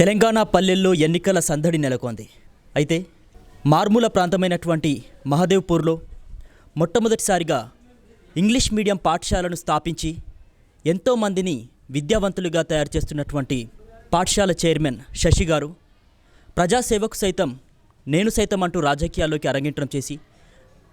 తెలంగాణ పల్లెల్లో ఎన్నికల సందడి నెలకొంది. అయితే మార్మూల ప్రాంతమైనటువంటి మహదేవ్పూర్లో మొట్టమొదటిసారిగా ఇంగ్లీష్ మీడియం పాఠశాలను స్థాపించి ఎంతోమందిని విద్యావంతులుగా తయారు చేస్తున్నటువంటి పాఠశాల చైర్మన్ శశి గారు ప్రజాసేవకు సైతం నేను సైతం అంటూ రాజకీయాల్లోకి అరంగేట్రం చేసి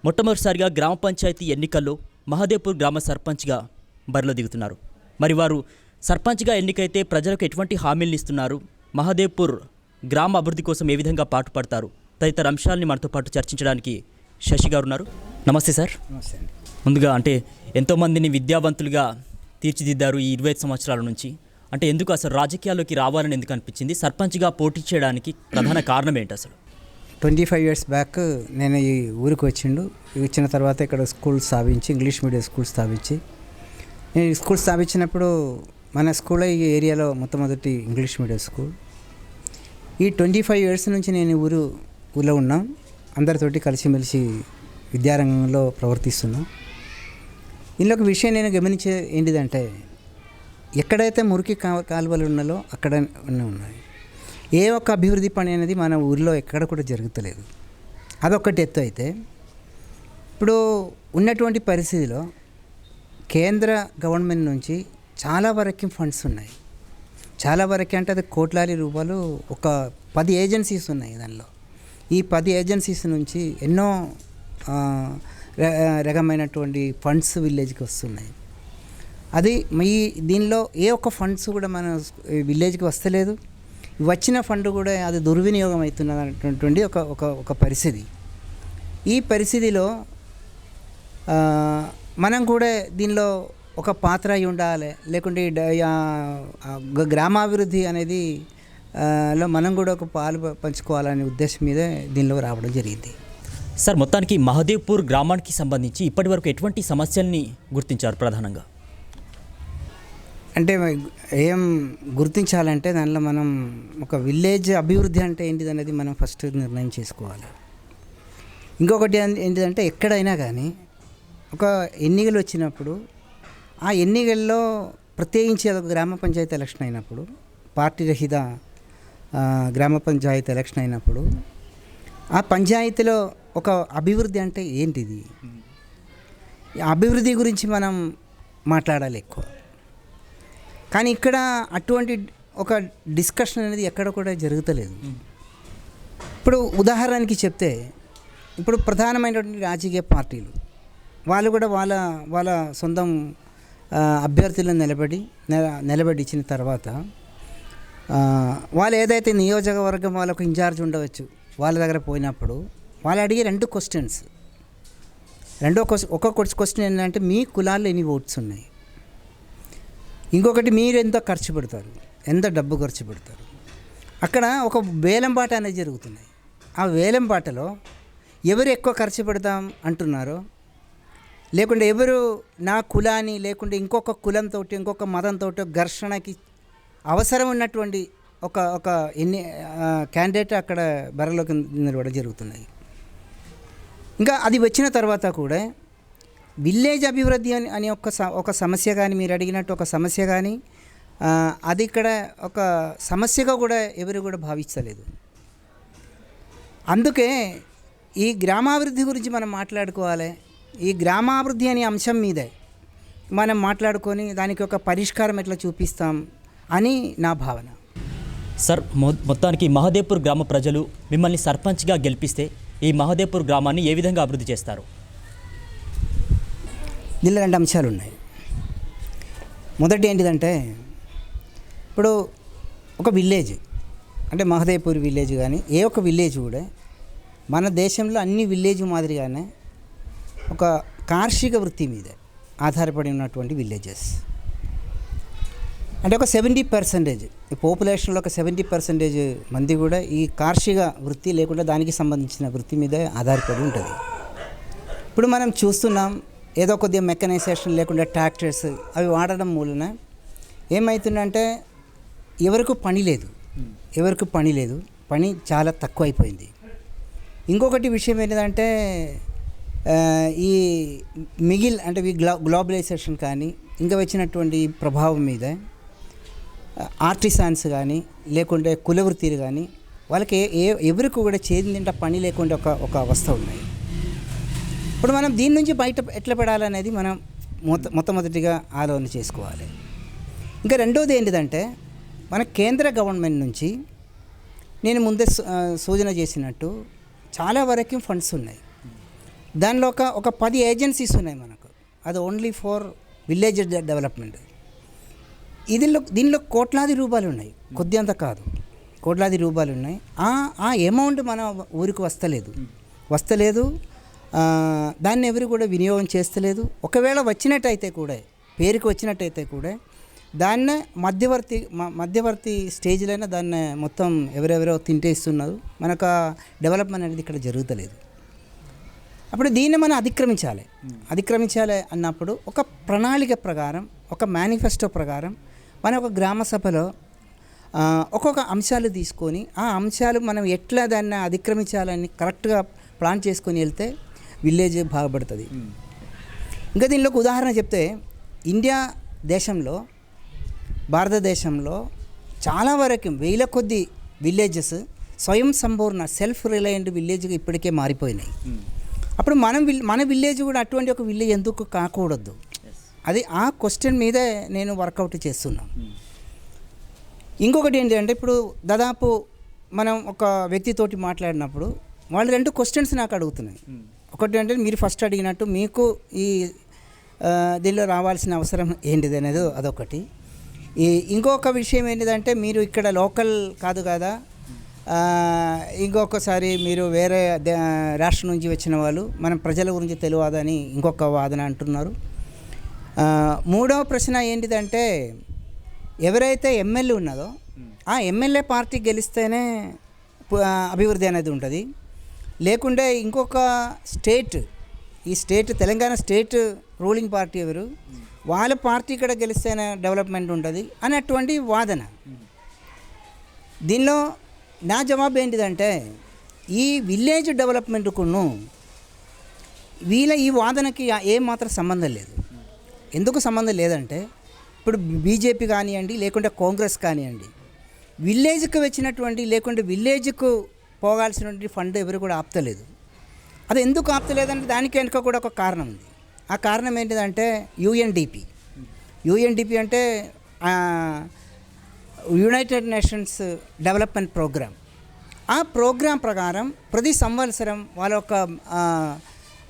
మొట్టమొదటిసారిగా గ్రామ పంచాయతీ ఎన్నికల్లో మహదేవ్పూర్ గ్రామ సర్పంచ్గా బరిలో దిగుతున్నారు. మరి వారు సర్పంచ్గా ఎన్నికైతే ప్రజలకు ఎటువంటి హామీలను ఇస్తున్నారు? మహదేవ్పూర్ గ్రామ అభివృద్ధి కోసం ఏ విధంగా పాటుపడతారు? తదితర అంశాలని మనతో పాటు చర్చించడానికి శశి గారు ఉన్నారు నమస్తే సార్. నమస్తే అండి. ముందుగా అంటే ఎంతోమందిని విద్యావంతులుగా తీర్చిదిద్దారు ఈ ఇరవై ఐదు సంవత్సరాల నుంచి. అంటే ఎందుకు అసలు రాజకీయాల్లోకి రావాలని ఎందుకు అనిపించింది? సర్పంచ్గా పోటీ చేయడానికి ప్రధాన కారణం ఏంటి అసలు? ట్వంటీ ఫైవ్ ఇయర్స్ బ్యాక్ నేను ఈ ఊరికి వచ్చిండు. వచ్చిన తర్వాత ఇక్కడ స్కూల్ స్థాపించి ఇంగ్లీష్ మీడియం స్కూల్ స్థాపించి. నేను స్కూల్ స్థాపించినప్పుడు మన స్కూల్ ఈ ఏరియాలో మొట్టమొదటి ఇంగ్లీష్ మీడియం స్కూల్. ఈ ట్వంటీ ఫైవ్ ఇయర్స్ నుంచి నేను ఊరు ఊళ్ళో ఉన్నాం. అందరితోటి కలిసిమెలిసి విద్యారంగంలో ప్రవర్తిస్తున్నాం. ఇందులో ఒక విషయం నేను గమనించే ఏంటిదంటే ఎక్కడైతే మురికి కా- కాలువలు ఉన్నాలో అక్కడ ఉన్నాయి. ఏ ఒక్క అభివృద్ధి పని అనేది మన ఊరిలో ఎక్కడ కూడా జరుగుతలేదు. అదొక్కటి ఎత్తు అయితే ఇప్పుడు ఉన్నటువంటి పరిస్థితిలో కేంద్ర గవర్నమెంట్ నుంచి చాలా వరకు ఫండ్స్ ఉన్నాయి. చాలా వరకు అంటే అది కోట్లాది రూపాయలు ఒక పది ఏజెన్సీస్ ఉన్నాయి దానిలో. ఈ పది ఏజెన్సీస్ నుంచి ఎన్నో రకమైనటువంటి ఫండ్స్ విలేజ్కి వస్తున్నాయి. అది ఈ దీనిలో ఏ ఒక్క ఫండ్స్ కూడా మన విలేజ్కి వస్తలేదు. వచ్చిన ఫండ్ కూడా అది దుర్వినియోగం అవుతున్నటువంటి ఒక ఒక ఒక పరిస్థితి. ఈ పరిస్థితిలో మనం కూడా దీనిలో ఒక పాత్ర అయి ఉండాలి. లేకుంటే గ్రామాభివృద్ధి అనేది లో మనం కూడా ఒక పాలు పంచుకోవాలనే ఉద్దేశం మీదే దీనిలో రావడం జరిగింది. సార్ మొత్తానికి మహదేవ్పూర్ గ్రామానికి సంబంధించి ఇప్పటివరకు ఎటువంటి సమస్యల్ని గుర్తించారు ప్రధానంగా? అంటే ఏం గుర్తించాలంటే దానిలో మనం ఒక విలేజ్ అభివృద్ధి అంటే ఏంటిది అనేది మనం ఫస్ట్ నిర్ణయం చేసుకోవాలి. ఇంకొకటి ఏంటిదంటే ఎక్కడైనా కానీ ఒక ఎన్నికలు వచ్చినప్పుడు ఆ ఎన్నికల్లో ప్రత్యేకించి అదొక గ్రామ పంచాయతీ ఎలక్షన్ అయినప్పుడు పార్టీ రహిత గ్రామ పంచాయతీ ఎలక్షన్ అయినప్పుడు ఆ పంచాయతీలో ఒక అభివృద్ధి అంటే ఏంటిది? ఈ అభివృద్ధి గురించి మనం మాట్లాడాలి ఎక్కువ. కానీ ఇక్కడ అటువంటి ఒక డిస్కషన్ అనేది ఎక్కడ కూడా జరుగుతలేదు. ఇప్పుడు ఉదాహరణకి చెప్తే ఇప్పుడు ప్రధానమైనటువంటి రాజకీయ పార్టీలు వాళ్ళు కూడా వాళ్ళ వాళ్ళ సొంతం అభ్యర్థులను నిలబడి నెల- నిలబడి ఇచ్చిన తర్వాత వాళ్ళు ఏదైతే నియోజకవర్గం వాళ్ళకు ఇన్ఛార్జ్ ఉండవచ్చు వాళ్ళ దగ్గర పోయినప్పుడు వాళ్ళు అడిగే రెండు క్వశ్చన్స్ రెండో క్వశ్చన్ ఒక క్వశ్చన్ ఏంటంటే మీ కులాల్లో ఎన్ని ఓట్స్ ఉన్నాయి? ఇంకొకటి మీరు ఎంత ఖర్చు పెడతారు ఎంత డబ్బు ఖర్చు పెడతారు? అక్కడ ఒక వేలంపాట అనేది జరుగుతున్నాయి ఆ వేలంపాటలో ఎవరు ఎక్కువ ఖర్చు పెడతాం అంటున్నారో లేకుంటే ఎవరు నా కులాన్ని లేకుంటే ఇంకొక కులంతో ఇంకొక మతంతో ఘర్షణకి అవసరం ఉన్నటువంటి ఒక ఒక ఎన్ని క్యాండిడేట్ అక్కడ బరలోకి నిలబడడం జరుగుతున్నాయి ఇంకా అది వచ్చిన తర్వాత కూడా విలేజ్ అభివృద్ధి అని అని ఒక స- ఒక సమస్య కానీ మీరు అడిగినట్టు ఒక సమస్య కానీ అది ఇక్కడ ఒక సమస్యగా కూడా ఎవరు కూడా భావించలేదు. అందుకే ఈ గ్రామాభివృద్ధి గురించి మనం మాట్లాడుకోవాలి. ఈ గ్రామాభివృద్ధి అనే అంశం మీదే మనం మాట్లాడుకొని దానికి ఒక పరిష్కారం ఎట్లా చూపిస్తాం అని నా భావన. సార్ మొ- మొత్తానికి మహదేవ్పూర్ గ్రామ ప్రజలు మిమ్మల్ని సర్పంచ్గా గెలిపిస్తే ఈ మహదేవ్పూర్ గ్రామాన్ని ఏ విధంగా అభివృద్ధి చేస్తారు? దీనిలో రెండు అంశాలు ఉన్నాయి. మొదటి ఏంటిదంటే ఇప్పుడు ఒక విలేజ్ అంటే మహదేవ్పూర్ విలేజ్ కానీ ఏ ఒక్క విలేజ్ కూడా మన దేశంలో అన్ని విలేజ్ మాదిరిగానే ఒక కార్షిక వృత్తి మీద ఆధారపడి ఉన్నటువంటి విలేజెస్ అంటే ఒక సెవెంటీ పర్సెంటేజ్ ఈ పాపులేషన్లో ఒక సెవెంటీ పర్సెంటేజ్ మంది కూడా ఈ కార్షిక వృత్తి లేకుండా దానికి సంబంధించిన వృత్తి మీదే ఆధారపడి ఉంటుంది. ఇప్పుడు మనం చూస్తున్నాం ఏదో కొద్దిగా మెకనైజేషన్ లేకుండా ట్రాక్టర్స్ అవి వాడడం మూలన ఏమవుతుందంటే ఎవరికి పని లేదు ఎవరికి పని లేదు పని చాలా తక్కువ అయిపోయింది ఇంకొకటి విషయం ఏంటంటే ఈ మిగిల్ అంటే ఈ గ్లో గ్లోబలైజేషన్ కానీ ఇంకా వచ్చినటువంటి ప్రభావం మీద ఆర్టిసాన్స్ కానీ లేకుంటే కులవృత్తిలు కానీ వాళ్ళకి ఏ ఎవరికి కూడా చేదింట పని లేకుండా ఒక ఒక అవస్థ ఉన్నాయి. ఇప్పుడు మనం దీని నుంచి బయట ఎట్లా పడాలనేది మనం మొత్త మొట్టమొదటిగా ఆలోచన చేసుకోవాలి. ఇంకా రెండోది ఏంటిదంటే మన కేంద్ర గవర్నమెంట్ నుంచి నేను ముందే సూచన చేసినట్టు చాలా వరకు ఫండ్స్ ఉన్నాయి. దానిలో ఒక ఒక పది ఏజెన్సీస్ ఉన్నాయి మనకు. అది ఓన్లీ ఫర్ విలేజ్ డెవలప్మెంట్ ఇదిలో దీనిలో కోట్లాది రూపాయలు ఉన్నాయి. కొద్ది అంత కాదు. కోట్లాది రూపాయలు ఉన్నాయి. ఆ ఆ అమౌంట్ మన ఊరికి వస్తలేదు. వస్తలేదు. దాన్ని ఎవరు కూడా వినియోగం చేస్తలేదు. ఒకవేళ వచ్చినట్టయితే కూడా పేరుకి వచ్చినట్టయితే కూడా దాన్నే మధ్యవర్తి మ- మధ్యవర్తి స్టేజ్లైనా దాన్ని మొత్తం ఎవరెవరో తింటేస్తున్నారు. మనకు ఆ డెవలప్మెంట్ అనేది ఇక్కడ జరుగుతలేదు. అప్పుడు దీన్ని మనం అతిక్రమించాలి. అతిక్రమించాలి అన్నప్పుడు ఒక ప్రణాళిక ప్రకారం ఒక మేనిఫెస్టో ప్రకారం మన ఒక గ్రామ సభలో ఒక్కొక్క అంశాలు తీసుకొని ఆ అంశాలు మనం ఎట్లా దాన్ని అతిక్రమించాలని కరెక్ట్గా ప్లాన్ చేసుకొని వెళ్తే విలేజ్ బాగుపడుతుంది. ఇంకా దీనిలో ఒక ఉదాహరణ చెప్తే ఇండియా దేశంలో భారతదేశంలో చాలా వరకు వేల కొద్ది విలేజెస్ స్వయం సంపూర్ణ సెల్ఫ్ రిలయంట్ విలేజ్గా ఇప్పటికే మారిపోయినాయి. అప్పుడు మనం మన విలేజ్ కూడా అటువంటి ఒక విలేజ్ ఎందుకు కాకూడదు? అది ఆ క్వశ్చన్ మీదే నేను వర్కౌట్ చేస్తున్నాను ఇంకొకటి ఏంటంటే ఇప్పుడు దాదాపు మనం ఒక వ్యక్తితోటి మాట్లాడినప్పుడు వాళ్ళు రెండు క్వశ్చన్స్ నాకు అడుగుతున్నాయి. ఒకటి అంటే మీరు ఫస్ట్ అడిగినట్టు మీకు ఈ దీనిలో రావాల్సిన అవసరం ఏంటిది అనేది అదొకటి. ఈ ఇంకొక విషయం ఏంటిదంటే మీరు ఇక్కడ లోకల్ కాదు కదా ఇంకొకసారి మీరు వేరే రాష్ట్రం నుంచి వచ్చిన వాళ్ళు మనం ప్రజల గురించి తెలియదని ఇంకొక వాదన అంటున్నారు. మూడవ ప్రశ్న ఏంటిదంటే ఎవరైతే ఎమ్మెల్యే ఉన్నదో ఆ ఎమ్మెల్యే పార్టీ గెలిస్తేనే అభివృద్ధి అనేది ఉంటుంది. లేకుంటే ఇంకొక స్టేట్ ఈ state Telangana state ruling party ఎవరు వాళ్ళ పార్టీ ఇక్కడ గెలిస్తేనే డెవలప్మెంట్ ఉంటుంది అనేటువంటి వాదన. దీనిలో నా జవాబు ఏంటిదంటే ఈ విలేజ్ డెవలప్మెంట్కును వీళ్ళ ఈ వాదనకి ఏమాత్రం సంబంధం లేదు. ఎందుకు సంబంధం లేదంటే ఇప్పుడు బీజేపీ కానివ్వండి లేకుంటే కాంగ్రెస్ కానివ్వండి విలేజ్కి వచ్చినటువంటి లేకుంటే విలేజ్కు పోగాల్సినటువంటి ఫండ్ ఎవరు కూడా ఆపుతలేదు. అది ఎందుకు ఆపుతలేదంటే దానికి వెనుక కూడా ఒక కారణం ఉంది. ఆ కారణం ఏంటిదంటే యుఎన్డిపి. యుఎన్డిపి అంటే యునైటెడ్ నేషన్స్ డెవలప్మెంట్ ప్రోగ్రామ్ ఆ ప్రోగ్రాం ప్రకారం ప్రతి సంవత్సరం వాళ్ళ ఒక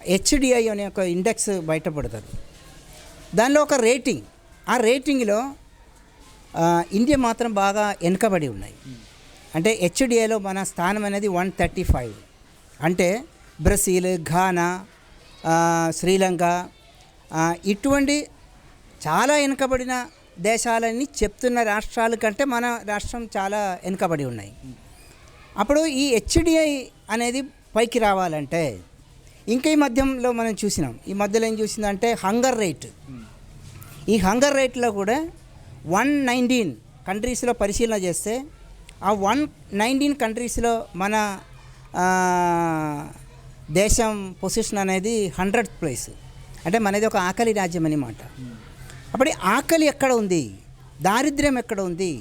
హెచ్డిఐ అనే ఒక ఇండెక్స్ బయటపడతారు దానిలో ఒక రేటింగ్ ఆ రేటింగ్లో ఇండియా మాత్రం బాగా వెనుకబడి ఉన్నాయి. అంటే హెచ్డిఐలో మన స్థానం అనేది వన్ థర్టీ ఫైవ్. అంటే బ్రెజిల్ ఘానా శ్రీలంక ఇటువంటి చాలా వెనుకబడిన దేశాలని చెప్తున్న రాష్ట్రాల కంటే మన రాష్ట్రం చాలా వెనుకబడి ఉన్నాయి. అప్పుడు ఈ హెచ్డిఐ అనేది పైకి రావాలంటే ఇంకా ఈ మధ్యంలో మనం చూసినాం. ఈ మధ్యలో ఏం చూసిందంటే హంగర్ రేట్. ఈ హంగర్ రేట్లో కూడా వన్ నైన్టీన్ కంట్రీస్లో పరిశీలన చేస్తే ఆ వన్ నైన్టీన్ కంట్రీస్లో మన దేశం పొజిషన్ అనేది హండ్రెడ్ ప్లేస్. అంటే మనది ఒక ఆకలి రాజ్యం అనమాట అప్పుడు ఆకలి ఎక్కడ ఉంది? దారిద్ర్యం ఎక్కడ ఉంది?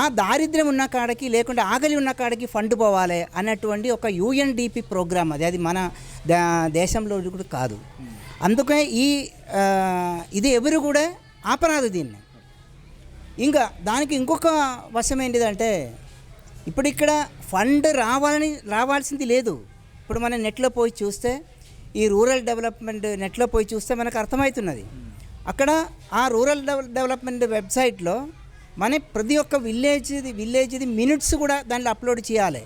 ఆ దారిద్ర్యం ఉన్న కాడకి లేకుంటే ఆకలి ఉన్న కాడకి ఫండ్ పోవాలి అన్నటువంటి ఒక యుఎన్డిపి ప్రోగ్రామ్ అది. అది మన దేశంలో కూడా కాదు. అందుకే ఈ ఇది ఎవరు కూడా ఆపరాదు దీన్ని. ఇంకా దానికి ఇంకొక వశం ఏంటిదంటే ఇప్పుడు ఇక్కడ ఫండ్ రావాలని రావాల్సింది లేదు. ఇప్పుడు మనం నెట్లో పోయి చూస్తే ఈ రూరల్ డెవలప్మెంట్ నెట్లో పోయి చూస్తే మనకు అర్థమవుతున్నది. అక్కడ ఆ రూరల్ డెవలప్మెంట్ వెబ్సైట్లో మన ప్రతి ఒక్క విలేజ్ది విలేజ్ది మినిట్స్ కూడా దాంట్లో అప్లోడ్ చేయాలి.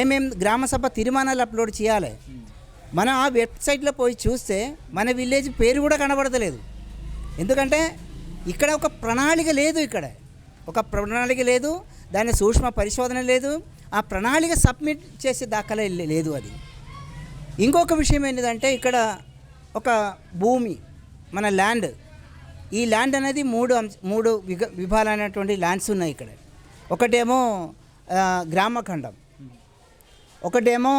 ఏమేమి గ్రామ సభ తీర్మానాలు అప్లోడ్ చేయాలి. మనం ఆ వెబ్సైట్లో పోయి చూస్తే మన విలేజ్ పేరు కూడా కనబడతలేదు. ఎందుకంటే ఇక్కడ ఒక ప్రణాళిక లేదు ఇక్కడ. ఒక ప్రణాళిక లేదు దాని సూక్ష్మ పరిశోధన లేదు ఆ ప్రణాళిక సబ్మిట్ చేసే దాఖలే లేదు అది. ఇంకొక విషయం ఏంటిదంటే ఇక్కడ ఒక భూమి మన ల్యాండ్ ఈ ల్యాండ్ అనేది మూడు అంశ మూడు విగ విభాగాలైనటువంటి ల్యాండ్స్ ఉన్నాయి ఇక్కడ. ఒకటేమో గ్రామఖండం ఒకటేమో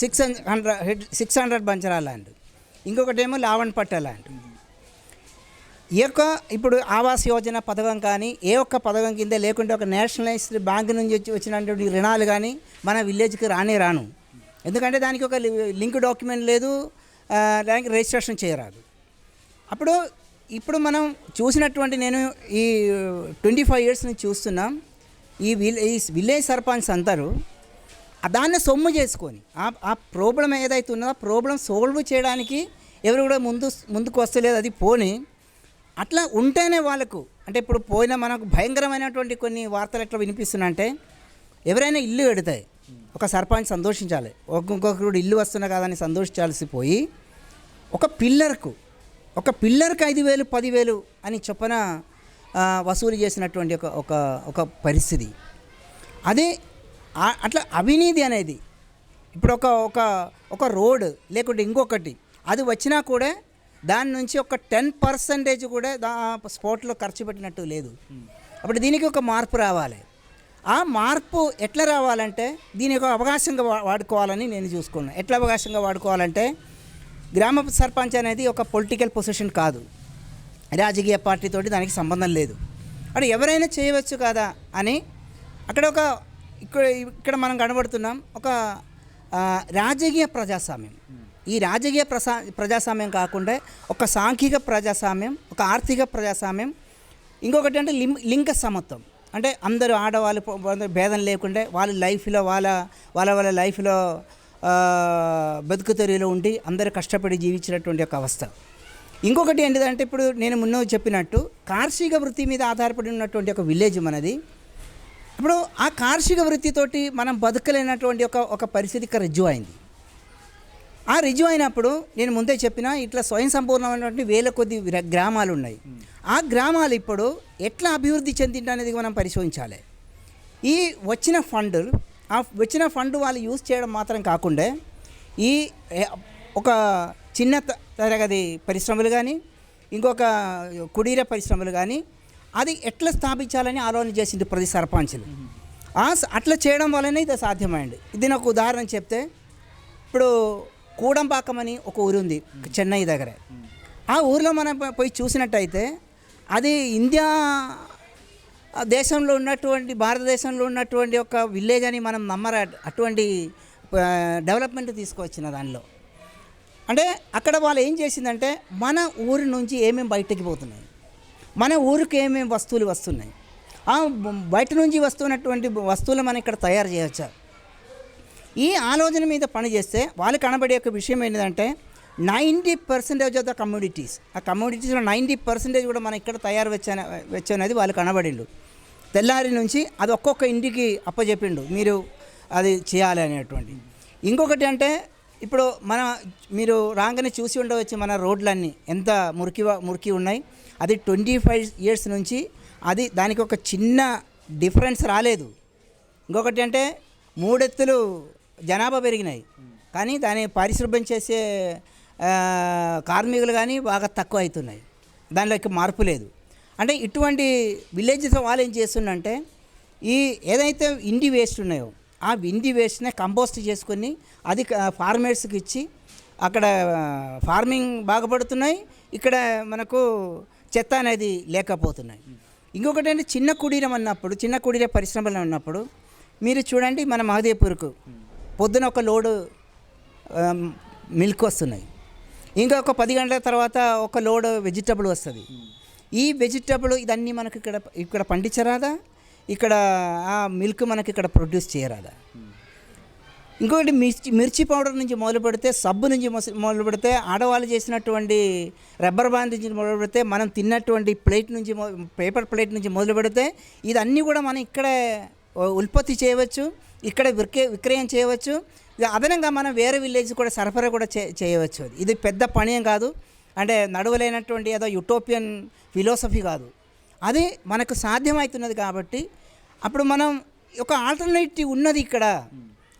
సిక్స్ హండ్రెడ్ సిక్స్ హండ్రెడ్ బంచరా ల్యాండ్. ఇంకొకటేమో లావణపట్ట ల్యాండ్. ఈ యొక్క ఇప్పుడు ఆవాస్ యోజన పథకం కానీ ఏ ఒక్క పథకం కింద లేకుంటే ఒక నేషనలైజ్డ్ బ్యాంక్ నుంచి వచ్చి వచ్చినటువంటి రుణాలు కానీ మన విలేజ్కి రానే రాను. ఎందుకంటే దానికి ఒక లింక్ డాక్యుమెంట్ లేదు దానికి రిజిస్ట్రేషన్ చేయరాదు. అప్పుడు ఇప్పుడు మనం చూసినటువంటి నేను ఈ ట్వంటీ ఫైవ్ ఇయర్స్ నుంచి చూస్తున్నాం. ఈ విలేజ్ ఈ విలేజ్ సర్పంచ్ అంటారు దాన్ని సొమ్ము చేసుకొని ఆ ఆ ప్రాబ్లం ఏదైతే ఉన్నదో ఆ ప్రాబ్లం సాల్వ్ చేయడానికి ఎవరు కూడా ముందు ముందుకు వస్తలేదు. అది పోని అట్లా ఉంటేనే వాళ్ళకు అంటే ఇప్పుడు పోయిన మనకు భయంకరమైనటువంటి కొన్ని వార్తలు ఎట్లా వినిపిస్తున్నాయంటే ఎవరైనా ఇల్లు పెడతాయి ఒక సర్పంచ్ సంతోషించాలి. ఒక్కొక్కరు ఇల్లు వస్తున్నా కాదని సంతోషించాల్సి పోయి ఒక పిల్లర్కు ఒక పిల్లర్కి ఐదు వేలు పదివేలు అని చొప్పున వసూలు చేసినటువంటి ఒక ఒక ఒక పరిస్థితి. అదే అట్లా అవినీతి అనేది ఇప్పుడు ఒక ఒక ఒక రోడ్ లేకుంటే ఇంకొకటి అది వచ్చినా కూడా దాని నుంచి ఒక టెన్ పర్సెంటేజ్ కూడా దా స్పోర్ట్లో ఖర్చు పెట్టినట్టు లేదు. అప్పుడు దీనికి ఒక మార్పు రావాలి. ఆ మార్పు ఎట్లా రావాలంటే దీని ఒక అవకాశంగా వాడుకోవాలని నేను చూసుకున్నాను ఎట్లా అవకాశంగా వాడుకోవాలంటే గ్రామ సర్పంచ్ అనేది ఒక పొలిటికల్ పొజిషన్ కాదు. రాజకీయ పార్టీతోటి దానికి సంబంధం లేదు. అక్కడ ఎవరైనా చేయవచ్చు కదా అని అక్కడ ఒక ఇక్కడ ఇక్కడ మనం కనబడుతున్నాం ఒక రాజకీయ ప్రజాస్వామ్యం. ఈ రాజకీయ ప్రసా ప్రజాస్వామ్యం కాకుండా ఒక సాంఘిక ప్రజాస్వామ్యం ఒక ఆర్థిక ప్రజాస్వామ్యం ఇంకొకటి అంటే లిం లింగ సమత్వం. అంటే అందరూ ఆడవాళ్ళు భేదం లేకుండా వాళ్ళ లైఫ్లో వాళ్ళ వాళ్ళ వాళ్ళ లైఫ్లో ఆ, బతుకు ఉండి అందరూ కష్టపడి జీవించినటువంటి ఒక అవస్థ. ఇంకొకటి ఏంటిదంటే ఇప్పుడు నేను ముందు చెప్పినట్టు కార్షిక వృత్తి మీద ఆధారపడి ఉన్నటువంటి ఒక విలేజ్ మనది. ఇప్పుడు ఆ కార్షిక వృత్తితోటి మనం బతకలేనటువంటి ఒక ఒక పరిస్థితికి రుజువు అయింది. ఆ రుజువు అయినప్పుడు నేను ముందే చెప్పిన ఇట్లా స్వయం సంపూర్ణమైనటువంటి వేల కొద్ది గ్రామాలు ఉన్నాయి ఆ గ్రామాలు ఇప్పుడు ఎట్లా అభివృద్ధి చెందిందనేది మనం పరిశోధించాలి. ఈ వచ్చిన ఫండ్ ఆ వచ్చిన ఫండ్ వాళ్ళు యూజ్ చేయడం మాత్రం కాకుండా ఈ ఒక చిన్న తరగతి పరిశ్రమలు కానీ ఇంకొక కుటీర పరిశ్రమలు కానీ అది ఎట్లా స్థాపించాలని ఆలోచన చేసింది ప్రతి సర్పంచ్లు. అట్లా చేయడం వల్లనే ఇది సాధ్యమైంది. ఇది నాకు ఉదాహరణ చెప్తే ఇప్పుడు కూడంపాకం అని ఒక ఊరు ఉంది చెన్నై దగ్గర. ఆ ఊరిలో మనం పోయి చూసినట్టయితే అది ఇండియా దేశంలో ఉన్నటువంటి భారతదేశంలో ఉన్నటువంటి ఒక విలేజ్ అని మనం నమ్మర అటువంటి డెవలప్మెంట్ తీసుకొచ్చిన దానిలో. అంటే అక్కడ వాళ్ళు ఏం చేసిందంటే మన ఊరి నుంచి ఏమేమి బయటకి పోతున్నాయి మన ఊరికి ఏమేమి వస్తువులు వస్తున్నాయి ఆ బయట నుంచి వస్తున్నటువంటి వస్తువులు మనం ఇక్కడ తయారు చేయవచ్చా? ఈ ఆలోచన మీద పనిచేస్తే వాళ్ళు కనబడే ఒక విషయం ఏంటంటే ninety percentage of the communities ఆ కమ్యూనిటీస్లో నైంటీ పర్సెంటేజ్ కూడా మనం ఇక్కడ తయారు వచ్చే వచ్చనేది వాళ్ళు కనబడిండు తెల్లారి నుంచి అది ఒక్కొక్క ఇంటికి అప్పచెప్పిండు మీరు అది చేయాలి అనేటువంటి. ఇంకొకటి అంటే ఇప్పుడు మన మీరు రాగానే చూసి ఉండవచ్చు మన రోడ్లన్నీ ఎంత మురికి మురికి ఉన్నాయి. అది ట్వంటీ ఫైవ్ ఇయర్స్ నుంచి అది దానికి ఒక చిన్న డిఫరెన్స్ రాలేదు. ఇంకొకటి అంటే మూడెత్తులు జనాభా పెరిగినాయి. కానీ దాన్ని పరిశుభ్రం చేసే కార్మికులు కానీ బాగా తక్కువ అవుతున్నాయి. దానిలోకి మార్పు లేదు. అంటే ఇటువంటి విలేజెస్ వాళ్ళు ఏం చేస్తుందంటే ఈ ఏదైతే ఇండి వేస్ట్ ఉన్నాయో ఆ ఇండి వేస్ట్నే కంపోస్ట్ చేసుకొని అది ఫార్మర్స్కి ఇచ్చి అక్కడ ఫార్మింగ్ బాగుపడుతున్నాయి ఇక్కడ మనకు చెత్త అనేది లేకపోతున్నాయి. ఇంకొకటి అంటే చిన్న కుటీరం అన్నప్పుడు చిన్న కుటీర పరిశ్రమలు ఉన్నప్పుడు మీరు చూడండి మన మహదేపూర్కు పొద్దున ఒక లోడు మిల్క్ వస్తున్నాయి. ఇంకా ఒక పది గంటల తర్వాత ఒక లోడ్ వెజిటబుల్ వస్తుంది. ఈ వెజిటబుల్ ఇదన్నీ మనకి ఇక్కడ ఇక్కడ పండించరాదా? ఇక్కడ ఆ మిల్క్ మనకి ఇక్కడ ప్రొడ్యూస్ చేయరాదా? ఇంకొకటి మిర్చి మిర్చి పౌడర్ నుంచి మొదలు పెడితే సబ్బు నుంచి మొదలు పెడితే ఆడవాళ్ళు చేసినటువంటి రబ్బర్ బాండ్ నుంచి మొదలు పెడితే మనం తిన్నటువంటి ప్లేట్ నుంచి మొ- పేపర్ ప్లేట్ నుంచి మొదలు పెడితే ఇదన్నీ కూడా మనం ఇక్కడే ఉత్పత్తి చేయవచ్చు ఇక్కడ విక్రే విక్రయం చేయవచ్చు. అదనంగా మనం వేరే విలేజ్ కూడా సరఫరా కూడా చే చేయవచ్చు ఇది పెద్ద పని ఏం కాదు. అంటే నడవలేనటువంటి ఏదో యుటోపియన్ ఫిలాసఫీ కాదు. అది మనకు సాధ్యమవుతున్నది కాబట్టి అప్పుడు మనం ఒక ఆల్టర్నేటివ్ ఉన్నది ఇక్కడ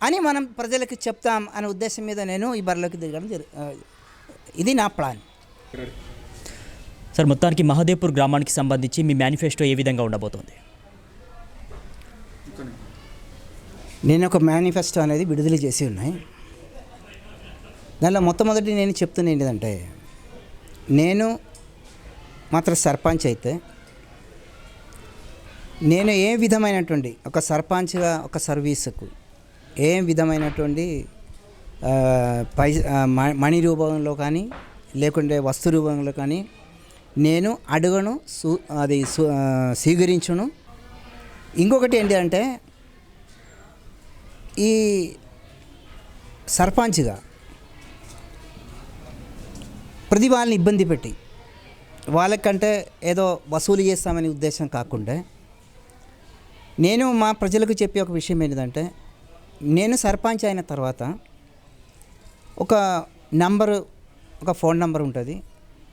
అని మనం ప్రజలకు చెప్తాం అనే ఉద్దేశం మీద నేను ఈ బరిలోకి దిగడం జరి ఇది నా ప్లాన్. సార్ మొత్తానికి మహదేవ్పూర్ గ్రామానికి సంబంధించి మీ మేనిఫెస్టో ఏ విధంగా ఉండబోతోంది? నేను ఒక మేనిఫెస్టో అనేది విడుదల చేసి ఉన్నాయి. దానిలో మొట్టమొదటి నేను చెప్తున్న ఏంటిదంటే నేను మాత్రం సర్పంచ్ అయితే నేను ఏ విధమైనటువంటి ఒక సర్పంచ్గా ఒక సర్వీసుకు ఏ విధమైనటువంటి పై మ- మణి రూపంలో కానీ లేకుంటే వస్తు రూపంలో కానీ నేను అడుగును సూ అది స్వీకరించును. ఇంకొకటి ఏంటి అంటే ఈ సర్పంచ్గా ప్రతి వాళ్ళని ఇబ్బంది పెట్టి వాళ్ళకంటే ఏదో వసూలు చేస్తామనే ఉద్దేశం కాకుండా నేను మా ప్రజలకు చెప్పే ఒక విషయం ఏంటంటే నేను సర్పంచ్ అయిన తర్వాత ఒక నంబరు ఒక ఫోన్ నంబర్ ఉంటుంది.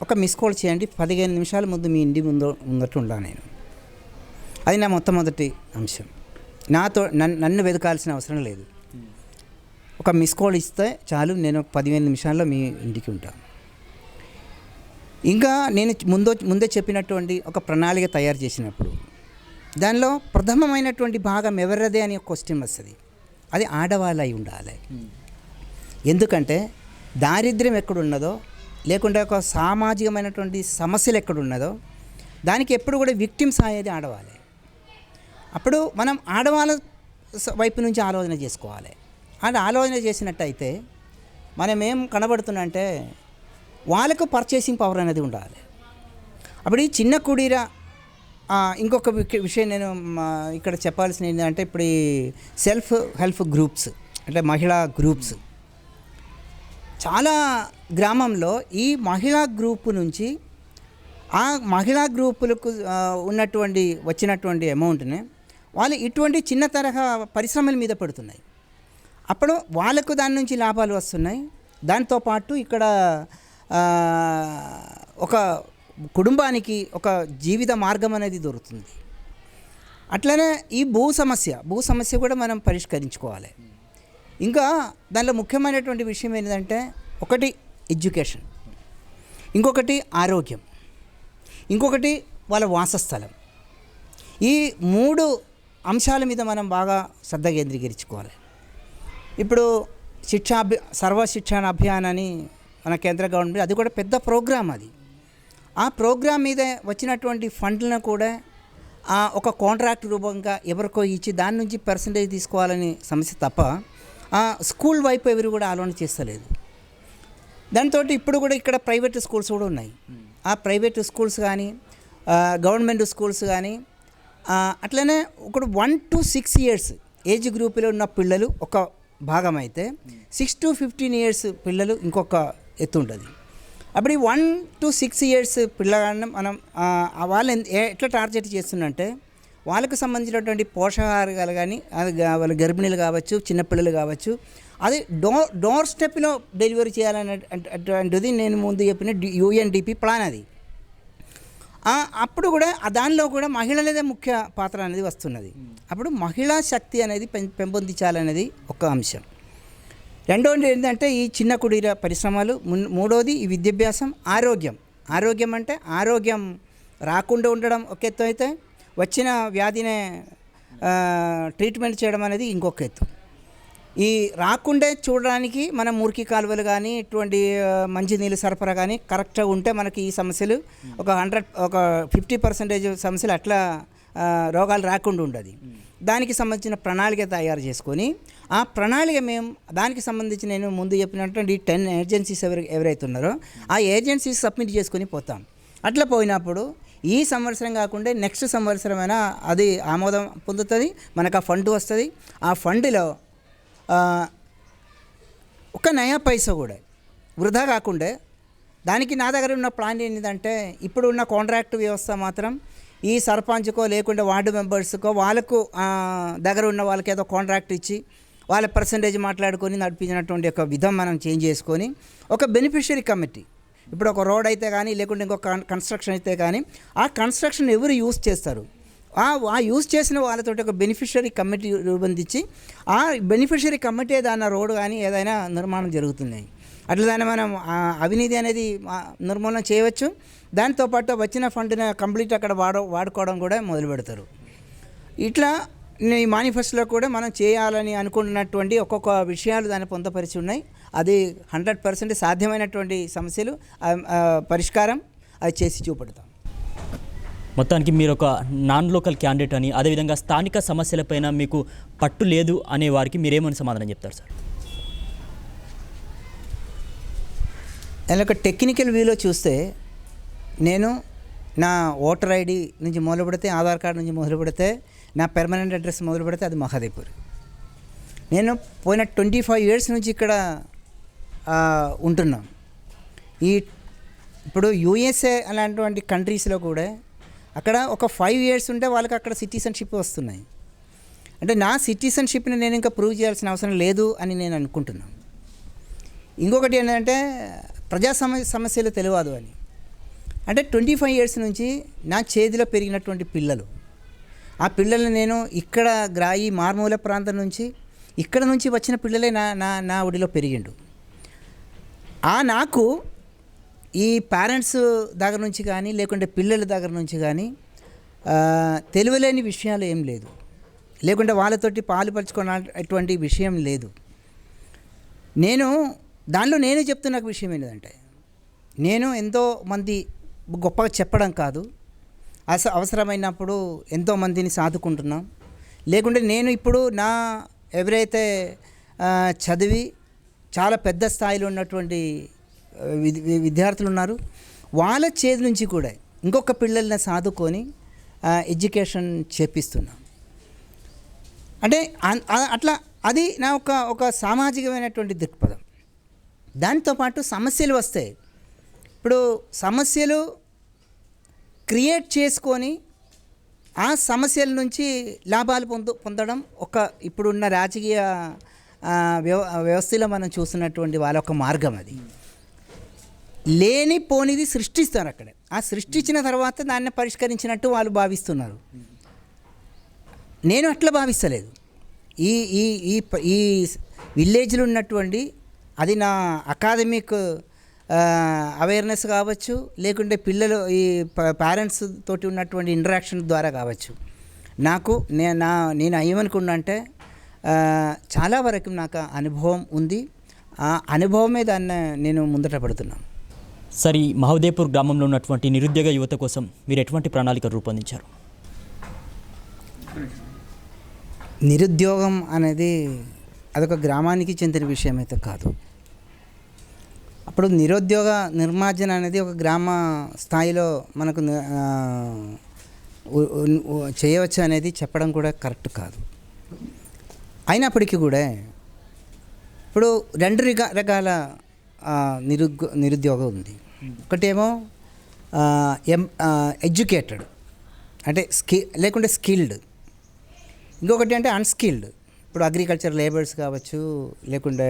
ఒక మిస్ కాల్ చేయండి పదిహేను నిమిషాల ముందు మీ ఇంటి ముందు ముందట ఉండా నేను. అది నా మొట్టమొదటి అంశం. నాతో నన్ను నన్ను వెతకాల్సిన అవసరం లేదు. ఒక మిస్ కాల్ ఇస్తే చాలు నేను పదిహేను నిమిషాల్లో మీ ఇంటికి ఉంటాను. ఇంకా నేను ముందు ముందే చెప్పినటువంటి ఒక ప్రణాళిక తయారు చేసినప్పుడు దానిలో ప్రథమమైనటువంటి భాగం ఎవరిదే అని క్వశ్చన్ వస్తుంది. అది ఆడవాళ్ళు అయి ఉండాలి. ఎందుకంటే దారిద్ర్యం ఎక్కడున్నదో లేకుంటే ఒక సామాజికమైనటువంటి సమస్యలు ఎక్కడున్నదో దానికి ఎప్పుడు కూడా విక్టిమ్స్ అయ్యేది ఆడవాళ్ళే. అప్పుడు మనం ఆడవాళ్ళ వైపు నుంచి ఆలోచన చేసుకోవాలి. అది ఆలోచన చేసినట్టయితే మనం ఏం కనబడుతున్నా అంటే వాళ్ళకు పర్చేసింగ్ పవర్ అనేది ఉండాలి. అప్పుడు ఈ చిన్న కుడీర ఇంకొక విషయం నేను ఇక్కడ చెప్పాల్సిన ఏంటంటే ఇప్పుడు ఈ సెల్ఫ్ హెల్ప్ గ్రూప్స్ అంటే మహిళా గ్రూప్స్ చాలా గ్రామంలో ఈ మహిళా గ్రూప్ నుంచి ఆ మహిళా గ్రూపులకు ఉన్నటువంటి వచ్చినటువంటి అమౌంట్ని వాళ్ళు ఇటువంటి చిన్న తరహా పరిశ్రమల మీద పెడుతున్నాయి. అప్పుడు వాళ్ళకు దాని నుంచి లాభాలు వస్తున్నాయి. దాంతోపాటు ఇక్కడ ఒక కుటుంబానికి ఒక జీవిత మార్గం అనేది దొరుకుతుంది. అట్లనే ఈ భూ సమస్య భూ సమస్య కూడా మనం పరిష్కరించుకోవాలి. ఇంకా దానిలో ముఖ్యమైనటువంటి విషయం ఏంటంటే ఒకటి ఎడ్యుకేషన్ ఇంకొకటి ఆరోగ్యం ఇంకొకటి వాళ్ళ వాసస్థలం. ఈ మూడు అంశాల మీద మనం బాగా శ్రద్ధ కేంద్రీకరించుకోవాలి. ఇప్పుడు శిక్షాభి సర్వ శిక్షణ అభియాన్ అని మన కేంద్ర గవర్నమెంట్ అది కూడా పెద్ద ప్రోగ్రామ్ అది. ఆ ప్రోగ్రామ్ మీద వచ్చినటువంటి ఫండ్లను కూడా ఆ ఒక కాంట్రాక్ట్ రూపంగా ఎవరికో ఇచ్చి దాని నుంచి పర్సంటేజ్ తీసుకోవాలని సమస్య తప్ప ఆ స్కూల్ వైపు ఎవరు కూడా ఆలోచన చేస్తలేదు. దాంతో ఇప్పుడు కూడా ఇక్కడ ప్రైవేట్ స్కూల్స్ కూడా ఉన్నాయి. ఆ ప్రైవేట్ స్కూల్స్ కానీ గవర్నమెంట్ స్కూల్స్ కానీ అట్లనే ఒకడు one two six years age గ్రూపులో ఉన్న పిల్లలు ఒక భాగం అయితే సిక్స్ టు ఫిఫ్టీన్ ఇయర్స్ పిల్లలు ఇంకొక ఎత్తు ఉంటుంది అప్పుడు ఈ వన్ టు సిక్స్ ఇయర్స్ పిల్లగాడిని మనం వాళ్ళు ఎట్లా టార్గెట్ చేస్తుందంటే వాళ్ళకు సంబంధించినటువంటి పోషకాహారాలు కానీ అది వాళ్ళ గర్భిణీలు కావచ్చు చిన్నపిల్లలు కావచ్చు అది డోర్ డోర్ స్టెప్లో డెలివరీ చేయాలనే అటువంటిది నేను ముందు చెప్పిన యుఎన్డిపి ప్లాన్ అది. అప్పుడు కూడా దానిలో కూడా మహిళలదే ముఖ్య పాత్ర అనేది వస్తున్నది. అప్పుడు మహిళా శక్తి అనేది పెం- పెంపొందించాలనేది ఒక అంశం. రెండోది ఏంటంటే ఈ చిన్న కుటీర పరిశ్రమలు మూడోది ఈ విద్యాభ్యాసం ఆరోగ్యం. ఆరోగ్యం అంటే ఆరోగ్యం రాకుండా ఉండడం ఒక ఎత్తు అయితే వచ్చిన వ్యాధినే ట్రీట్మెంట్ చేయడం అనేది ఇంకొక ఎత్తు. ఈ రాకుండే చూడడానికి మన మురికి కాలువలు కానీ ఇటువంటి మంచినీళ్ళు సరఫరా కానీ కరెక్ట్గా ఉంటే మనకి ఈ సమస్యలు ఒక హండ్రెడ్ ఒక ఫిఫ్టీ పర్సెంటేజ్ సమస్యలు అట్లా రోగాలు రాకుండా ఉండదు. దానికి సంబంధించిన ప్రణాళిక తయారు చేసుకొని ఆ ప్రణాళిక మేము దానికి సంబంధించి నేను ముందు చెప్పినటువంటి టెన్ ఏజెన్సీస్ ఎవరు ఎవరైతే ఉన్నారో ఆ ఏజెన్సీస్ సబ్మిట్ చేసుకొని పోతాం. అట్లా పోయినప్పుడు ఈ సంవత్సరం కాకుండా నెక్స్ట్ సంవత్సరమైనా అది ఆమోదం పొందుతుంది మనకు ఆ ఫండ్ వస్తుంది. ఆ ఫండ్లో ఒక నయా పైసా కూడా వృధా కాకుండా దానికి నా దగ్గర ఉన్న ప్లాన్ ఏంటంటే ఇప్పుడు ఉన్న కాంట్రాక్ట్ వ్యవస్థ మాత్రం ఈ సర్పంచ్కో లేకుంటే వార్డు మెంబర్స్కో వాళ్ళకు దగ్గర ఉన్న వాళ్ళకి ఏదో కాంట్రాక్ట్ ఇచ్చి వాళ్ళ పర్సంటేజ్ మాట్లాడుకొని నడిపించినటువంటి ఒక విధం మనం చేంజ్ చేసుకొని ఒక బెనిఫిషియరీ కమిటీ ఇప్పుడు ఒక రోడ్ అయితే కానీ లేకుంటే ఇంకొక కన్- కన్స్ట్రక్షన్ అయితే కానీ ఆ కన్స్ట్రక్షన్ ఎవరు యూస్ చేస్తారు? ఆ యూస్ చేసిన వాళ్ళతోటి ఒక బెనిఫిషరీ కమిటీ రూపొందించి ఆ బెనిఫిషరీ కమిటీ ఏదైనా రోడ్డు కానీ ఏదైనా నిర్మాణం జరుగుతున్నాయి అట్లా దాన్ని మనం అవినీతి అనేది నిర్మూలన చేయవచ్చు. దాంతోపాటు వచ్చిన ఫండ్ని కంప్లీట్ అక్కడ వాడ వాడుకోవడం కూడా మొదలు పెడతారు ఇట్లా ఈ మేనిఫెస్టోలో కూడా మనం చేయాలని అనుకుంటున్నటువంటి ఒక్కొక్క విషయాలు దాన్ని పొందపరిచి ఉన్నాయి. అది హండ్రెడ్ పర్సెంట్ సాధ్యమైనటువంటి సమస్యలు పరిష్కారం అది చేసి చూపెడతాం. మొత్తానికి మీరు ఒక నాన్ లోకల్ క్యాండిడేట్ అని అదేవిధంగా స్థానిక సమస్యలపైన మీకు పట్టు లేదు అనే వారికి మీరేమని సమాధానం చెప్తారు సార్? దాని ఒక టెక్నికల్ వ్యూలో చూస్తే నేను నా ఓటర్ ఐడి నుంచి మొదలు పెడితే ఆధార్ కార్డు నుంచి మొదలు పెడితే నా పెర్మనెంట్ అడ్రస్ మొదలు పెడితే అది మహాదేపూర్ నేను పోయిన ట్వంటీ ఫైవ్ ఇయర్స్ నుంచి ఇక్కడ ఉంటున్నాం. ఈ ఇప్పుడు యూఎస్ఏ అలాంటివంటి కంట్రీస్లో కూడా అక్కడ ఒక ఫైవ్ ఇయర్స్ ఉంటే వాళ్ళకి అక్కడ సిటిజన్షిప్ వస్తున్నాయి. అంటే నా సిటిజన్షిప్ని నేను ఇంకా ప్రూవ్ చేయాల్సిన అవసరం లేదు అని నేను అనుకుంటున్నాను ఇంకొకటి ఏంటంటే ప్రజా సమ సమస్యలు తెలియదు అని. అంటే ట్వంటీ ఫైవ్ ఇయర్స్ నుంచి నా చేతిలో పెరిగినటువంటి పిల్లలు ఆ పిల్లల్ని నేను ఇక్కడ గ్రాయి మార్మూల ప్రాంతం నుంచి ఇక్కడ నుంచి వచ్చిన పిల్లలే నా నా నా ఒడిలో పెరిగిండు. ఆ నాకు ఈ పేరెంట్స్ దగ్గర నుంచి కానీ లేకుంటే పిల్లల దగ్గర నుంచి కానీ తెలియలేని విషయాలు ఏం లేదు. లేకుంటే వాళ్ళతోటి పాలు పంచుకున్నటువంటి విషయం లేదు. నేను దానిలో నేనే చెప్తున్న విషయం ఏంటంటే నేను ఎంతో మంది గొప్పగా చెప్పడం కాదు. అస అవసరమైనప్పుడు ఎంతోమందిని సాదుకుంటున్నాం. లేకుంటే నేను ఇప్పుడు నా ఎవరైతే చదివి చాలా పెద్ద స్థాయిలో ఉన్నటువంటి వి- విద్యార్థులు ఉన్నారు వాళ్ళ చేతి నుంచి కూడా ఇంకొక పిల్లల్ని సాదుకొని ఎడ్యుకేషన్ చేపిస్తున్నాం. అంటే అన్- అట్లా అది నా ఒక ఒక సామాజికమైనటువంటి దృక్పథం. దాంతోపాటు సమస్యలు వస్తాయి ఇప్పుడు సమస్యలు క్రియేట్ చేసుకొని ఆ సమస్యల నుంచి లాభాలు పొందు పొందడం ఒక ఇప్పుడున్న రాజకీయ వ్యవ వ్యవస్థలో మనం చూస్తున్నటువంటి వాళ్ళ ఒక మార్గం అది. లేని పోనిది సృష్టిస్తారు అక్కడ. ఆ సృష్టించిన తర్వాత దాన్ని పరిష్కరించినట్టు వాళ్ళు భావిస్తున్నారు. నేను అట్లా భావిస్తలేదు. ఈ ఈ ఈ ఈ విలేజ్లో ఉన్నటువంటి అది నా అకాడమిక్ అవేర్నెస్ కావచ్చు లేకుంటే పిల్లలు ఈ పేరెంట్స్ తోటి ఉన్నటువంటి ఇంటరాక్షన్ ద్వారా కావచ్చు. నాకు నే నా నేను ఏమనుకున్నా అంటే చాలా వరకు నాకు అనుభవం ఉంది. ఆ అనుభవమే దాన్ని నేను ముందట పడుతున్నాను. సార్ ఈ మహోదయపూర్ గ్రామంలో ఉన్నటువంటి నిరుద్యోగ యువత కోసం మీరు ఎటువంటి ప్రణాళిక రూపొందించారు? నిరుద్యోగం అనేది అదొక గ్రామానికి చెందిన విషయం అయితే కాదు. అప్పుడు నిరుద్యోగ నిర్మార్జన అనేది ఒక గ్రామ స్థాయిలో మనకు చేయవచ్చు అనేది చెప్పడం కూడా కరెక్ట్ కాదు. అయినప్పటికీ కూడా ఇప్పుడు రెండు రిగా రకాల ఆ, నిరుగ్ నిరుద్యోగం ఉంది. ఒకటేమో ఎం ఎడ్యుకేటెడ్ అంటే స్కి లేకుంటే స్కిల్డ్. ఇంకొకటి అంటే అన్స్కిల్డ్. ఇప్పుడు అగ్రికల్చర్ లేబర్స్ కావచ్చు లేకుంటే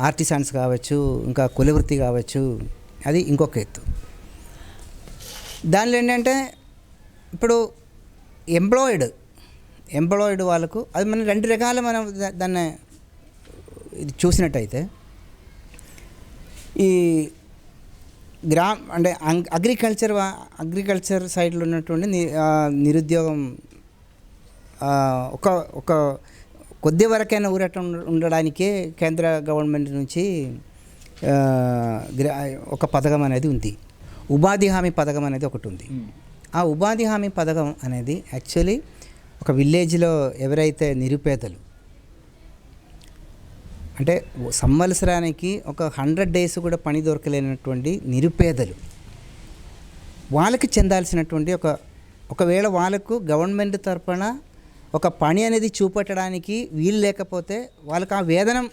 ఆర్టిసాన్స్ కావచ్చు ఇంకా కులవృత్తి కావచ్చు అది ఇంకొక ఎత్తు. దానిలో ఏంటంటే ఇప్పుడు ఎంప్లాయిడ్ ఎంప్లాయిడ్ వాళ్ళకు అది మనం రెండు రకాల మనం దాన్ని ఇది చూసినట్టయితే ఈ గ్రా అంటే అం- అగ్రికల్చర్ వా- అగ్రికల్చర్ సైడ్లో ఉన్నటువంటి నిరుద్యోగం ఒక ఒక కొద్ది వరకైనా ఊరట ఉండ- ఉండడానికే కేంద్ర గవర్నమెంట్ నుంచి ఒక పథకం అనేది ఉంది. ఉపాధి హామీ పథకం అనేది ఒకటి ఉంది. ఆ ఉపాధి హామీ పథకం అనేది యాక్చువల్లీ ఒక విలేజ్లో ఎవరైతే నిరుపేదలు అంటే సంవత్సరానికి ఒక హండ్రెడ్ డేస్ కూడా పని దొరకలేనటువంటి నిరుపేదలు వాళ్ళకి చెందాల్సినటువంటి ఒక ఒకవేళ వాళ్ళకు గవర్నమెంట్ తరపున ఒక పని అనేది చూపెట్టడానికి వీలు లేకపోతే వాళ్ళకి ఆ వేతనం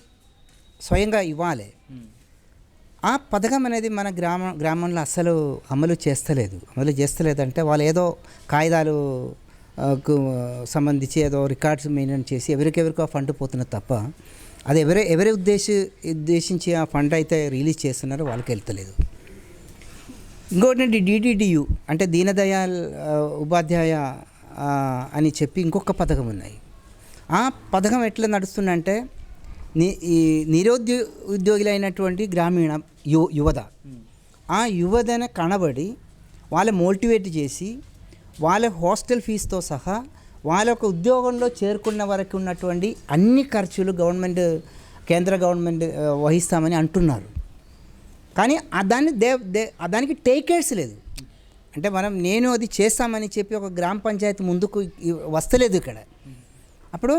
స్వయంగా ఇవ్వాలి. ఆ పథకం అనేది మన గ్రామ గ్రామంలో అస్సలు అమలు చేస్తలేదు. అమలు చేస్తలేదంటే వాళ్ళు ఏదో కాగితాలు సంబంధించి ఏదో రికార్డ్స్ మెయింటైన్ చేసి ఎవరికెవరికో ఆ ఫండ్ పోతున్నది తప్ప అది ఎవరే ఎవరి ఉద్దేశి ఉద్దేశించి ఆ ఫండ్ అయితే రిలీజ్ చేస్తున్నారో వాళ్ళకి వెళ్తలేదు. ఇంకోటి డిడిడియు అంటే దీనదయాల్ ఉపాధ్యాయ అని చెప్పి ఇంకొక పథకం ఉన్నాయి. ఆ పథకం ఎట్లా నడుస్తుందంటే ఈ నిరుద్యో ఉద్యోగులైనటువంటి గ్రామీణ యు యువత ఆ యువతను కనబడి వాళ్ళ మోటివేట్ చేసి వాళ్ళ హాస్టల్ ఫీజుతో సహా వాళ్ళ యొక్క ఉద్యోగంలో చేరుకున్న వరకు ఉన్నటువంటి అన్ని ఖర్చులు గవర్నమెంట్ కేంద్ర గవర్నమెంట్ వహిస్తామని అంటున్నారు. కానీ దాన్ని దే దే దానికి టేకేర్స్ లేదు. అంటే మనం నేను అది చేస్తామని చెప్పి ఒక గ్రామ పంచాయతీ ముందుకు వస్తలేదు ఇక్కడ. అప్పుడు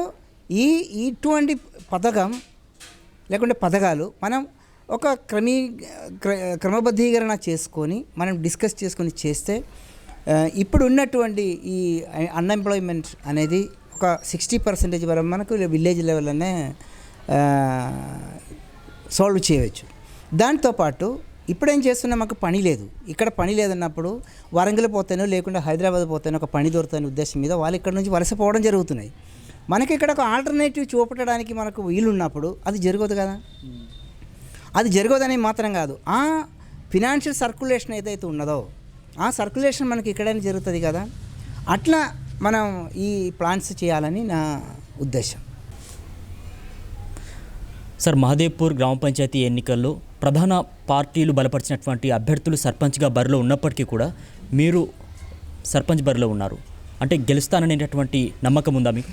ఈ ఇటువంటి పథకం లేకుంటే పథకాలు మనం ఒక క్రమీ క్ర- క్రమబద్ధీకరణ చేసుకొని మనం డిస్కస్ చేసుకొని చేస్తే ఇప్పుడు ఉన్నటువంటి ఈ అన్ఎంప్లాయ్మెంట్ అనేది ఒక సిక్స్టీ పర్సెంటేజ్ వరకు మనకు విలేజ్ లెవెల్లోనే సాల్వ్ చేయవచ్చు. దాంతోపాటు ఇప్పుడేం చేస్తున్నా మాకు పని లేదు. ఇక్కడ పని లేదన్నప్పుడు వరంగల్ పోతానో లేకుంటే హైదరాబాద్ పోతానో ఒక పని దొరుకుతానే ఉద్దేశం మీద వాళ్ళు ఇక్కడ నుంచి వలస పోవడం జరుగుతున్నాయి. మనకి ఇక్కడ ఒక ఆల్టర్నేటివ్ చూపట్టడానికి మనకు వీలు ఉన్నప్పుడు అది జరగదు కదా. అది జరగదని మాత్రం కాదు. ఆ ఫినాన్షియల్ సర్క్యులేషన్ ఏదైతే ఉన్నదో ఆ సర్క్యులేషన్ మనకి ఇక్కడైనా జరుగుతుంది కదా. అట్లా మనం ఈ ప్లాన్స్ చేయాలని నా ఉద్దేశం. సార్ మహదేవ్పూర్ గ్రామ పంచాయతీ ఎన్నికల్లో ప్రధాన పార్టీలు బలపరిచినటువంటి అభ్యర్థులు సర్పంచ్గా బరిలో ఉన్నప్పటికీ కూడా మీరు సర్పంచ్ బరిలో ఉన్నారు. అంటే గెలుస్తాననేటటువంటి నమ్మకం ఉందా మీకు?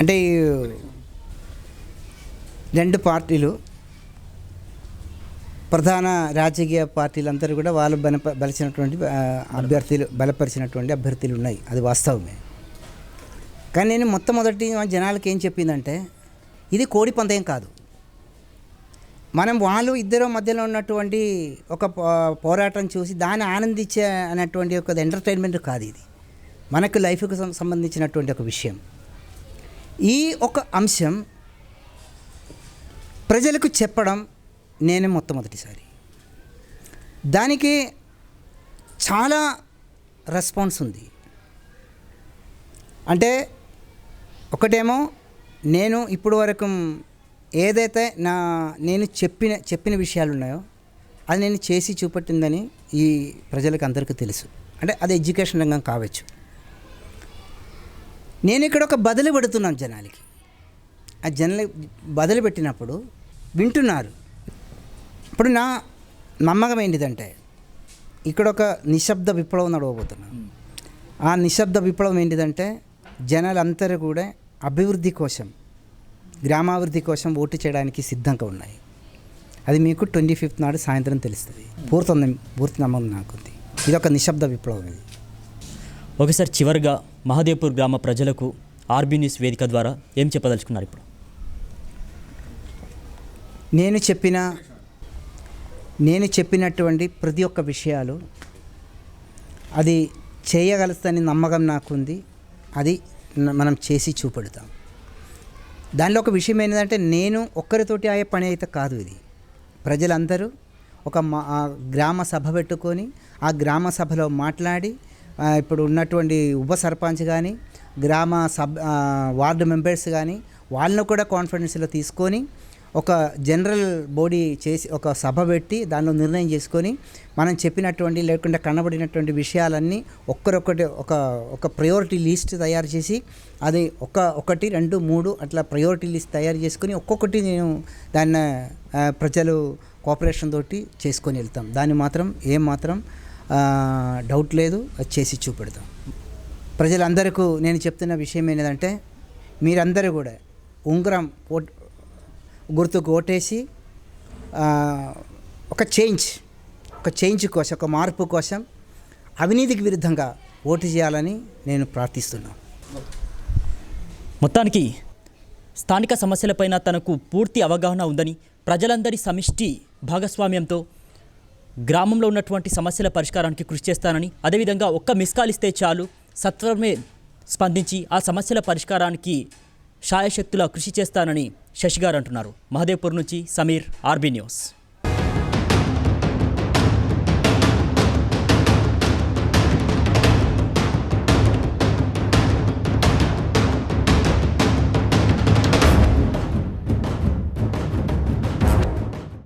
అంటే రెండు పార్టీలు ప్రధాన రాజకీయ పార్టీలందరూ కూడా వాళ్ళు బల బలిచినటువంటి అభ్యర్థులు బలపరిచినటువంటి అభ్యర్థులు ఉన్నాయి. అది వాస్తవమే. కానీ నేను మొట్టమొదటి జనాలకి జనాలకు ఏం చెప్పిందంటే ఇది కోడి పందయం కాదు. మనం వాళ్ళు ఇద్దరు మధ్యలో ఉన్నటువంటి ఒక పో- పోరాటం చూసి దాన్ని ఆనందించే అనేటువంటి ఒక ఎంటర్టైన్మెంట్ కాదు ఇది. మనకు లైఫ్కు సంబంధించినటువంటి ఒక విషయం. ఈ ఒక అంశం ప్రజలకు చెప్పడం నేనే మొట్టమొదటిసారి. దానికి చాలా రెస్పాన్స్ ఉంది. అంటే ఒకటేమో నేను ఇప్పుడు వరకు ఏదైతే నా నేను చెప్పిన చెప్పిన విషయాలు ఉన్నాయో అది నేను చేసి చూపెట్టిందని ఈ ప్రజలకు అందరికీ తెలుసు. అంటే అది ఎడ్యుకేషన్ రంగం కావచ్చు. నేను ఇక్కడ ఒక బదులు పెడుతున్నాను జనాలకి. ఆ జనాలు బదిలీ పెట్టినప్పుడు వింటున్నారు. ఇప్పుడు నా నమ్మకం ఏంటిదంటే ఇక్కడ ఒక నిశ్శబ్ద విప్లవం నడవబోతున్నాను ఆ నిశ్శబ్ద విప్లవం ఏంటిదంటే జనాలందరూ కూడా అభివృద్ధి కోసం గ్రామాభివృద్ధి కోసం ఓటు చేయడానికి సిద్ధంగా ఉన్నాయి. అది మీకు ట్వంటీ ఫిఫ్త్ నాడు సాయంత్రం తెలుస్తుంది. పూర్తి పూర్తి నమ్మకం నాకుంది. ఇది ఒక నిశ్శబ్ద విప్లవం ఇది. ఓకే సార్ చివరిగా మహదేవ్పూర్ గ్రామ ప్రజలకు ఆర్బీ న్యూస్ వేదిక ద్వారా ఏం చెప్పదలుచుకున్నారు ఇప్పుడు? నేను చెప్పిన నేను చెప్పినటువంటి ప్రతి ఒక్క విషయాలు అది చేయగలుగుతాని నమ్మకం నాకుంది. అది మనం చేసి చూపెడతాం. దానిలో ఒక విషయం ఏంటంటే నేను ఒక్కరితోటి అయ్యే పని అయితే కాదు ఇది. ప్రజలందరూ ఒక మా గ్రామ సభ పెట్టుకొని ఆ గ్రామ సభలో మాట్లాడి ఇప్పుడు ఉన్నటువంటి ఉప సర్పంచ్ కానీ గ్రామ సబ్ వార్డు మెంబర్స్ కానీ వాళ్ళను కూడా కాన్ఫిడెన్స్లో తీసుకొని ఒక జనరల్ బాడీ చేసి ఒక సభ పెట్టి దానిలో నిర్ణయం చేసుకొని మనం చెప్పినటువంటి లేకుండా కనబడినటువంటి విషయాలన్నీ ఒక్కరొక్కటి ఒక ఒక ప్రయారిటీ లిస్ట్ తయారు చేసి అది ఒక ఒకటి రెండు మూడు అట్లా ప్రయారిటీ లిస్ట్ తయారు చేసుకొని ఒక్కొక్కటి నేను దాన్ని ప్రజలు కోఆపరేషన్ తోటి చేసుకొని వెళ్తాం. దాన్ని మాత్రం ఏం మాత్రం డౌట్ లేదు అది చేసి చూపెడతాం. ప్రజలందరికీ నేను చెప్తున్న విషయం ఏంటంటే మీరందరూ కూడా ఉంగరం ఓట్ గుర్తుకు ఓటేసి ఒక చేంజ్ ఒక చేంజ్ కోసం ఒక మార్పు కోసం అవినీతికి విరుద్ధంగా ఓటు చేయాలని నేను ప్రార్థిస్తున్నాను మొత్తానికి స్థానిక సమస్యలపైన తనకు పూర్తి అవగాహన ఉందని ప్రజలందరి సమిష్టి భాగస్వామ్యంతో గ్రామంలో ఉన్నటువంటి సమస్యల పరిష్కారానికి కృషి చేస్తానని అదేవిధంగా ఒక్క మిస్కాల్ ఇస్తే చాలు సత్వరమే స్పందించి ఆ సమస్యల పరిష్కారానికి శాయశక్తుల కృషి చేస్తానని శశిగారు అంటున్నారు. మహదేవ్పూర్ నుంచి సమీర్ ఆర్బీ న్యూస్.